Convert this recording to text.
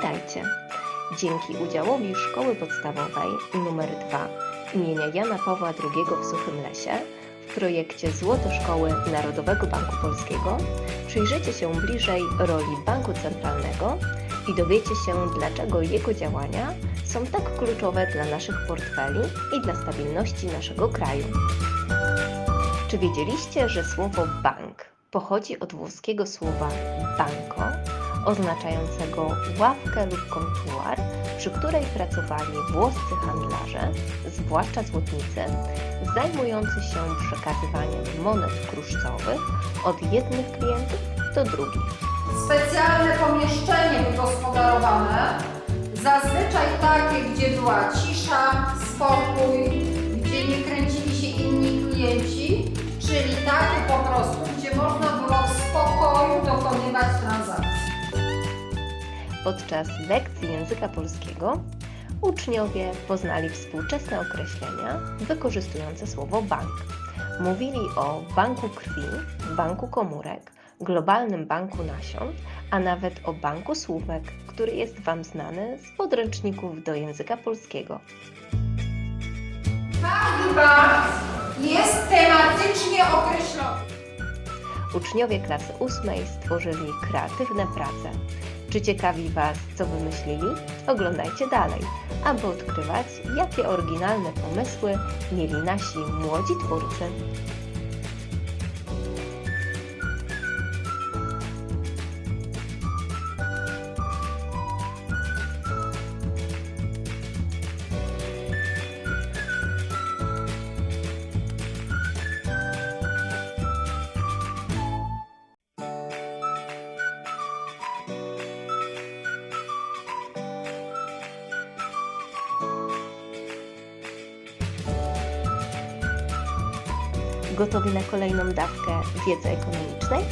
projekcie. Dzięki udziałowi Szkoły Podstawowej nr 2 imienia Jana Pawła II w Suchym Lesie w projekcie Złote Szkoły Narodowego Banku Polskiego przyjrzycie się bliżej roli Banku Centralnego i dowiecie się, dlaczego jego działania są tak kluczowe dla naszych portfeli i dla stabilności naszego kraju. Czy wiedzieliście, że słowo bank pochodzi od włoskiego słowa banco, oznaczającego ławkę lub kontuar, przy której pracowali włoscy handlarze, zwłaszcza złotnicy, zajmujący się przekazywaniem monet kruszcowych od jednych klientów do drugich. Specjalne pomieszczenie wygospodarowane, zazwyczaj takie, gdzie była cisza, spokój, Podczas lekcji języka polskiego uczniowie poznali współczesne określenia wykorzystujące słowo bank. Mówili o banku krwi, banku komórek, globalnym banku nasion, a nawet o banku słówek, który jest Wam znany z podręczników do języka polskiego. Bank jest tematycznie określony. Uczniowie klasy ósmej stworzyli kreatywne prace. Czy ciekawi Was, co wymyślili? Oglądajcie dalej, aby odkrywać, jakie oryginalne pomysły mieli nasi młodzi twórcy. Gotowi na kolejną dawkę wiedzy ekonomicznej?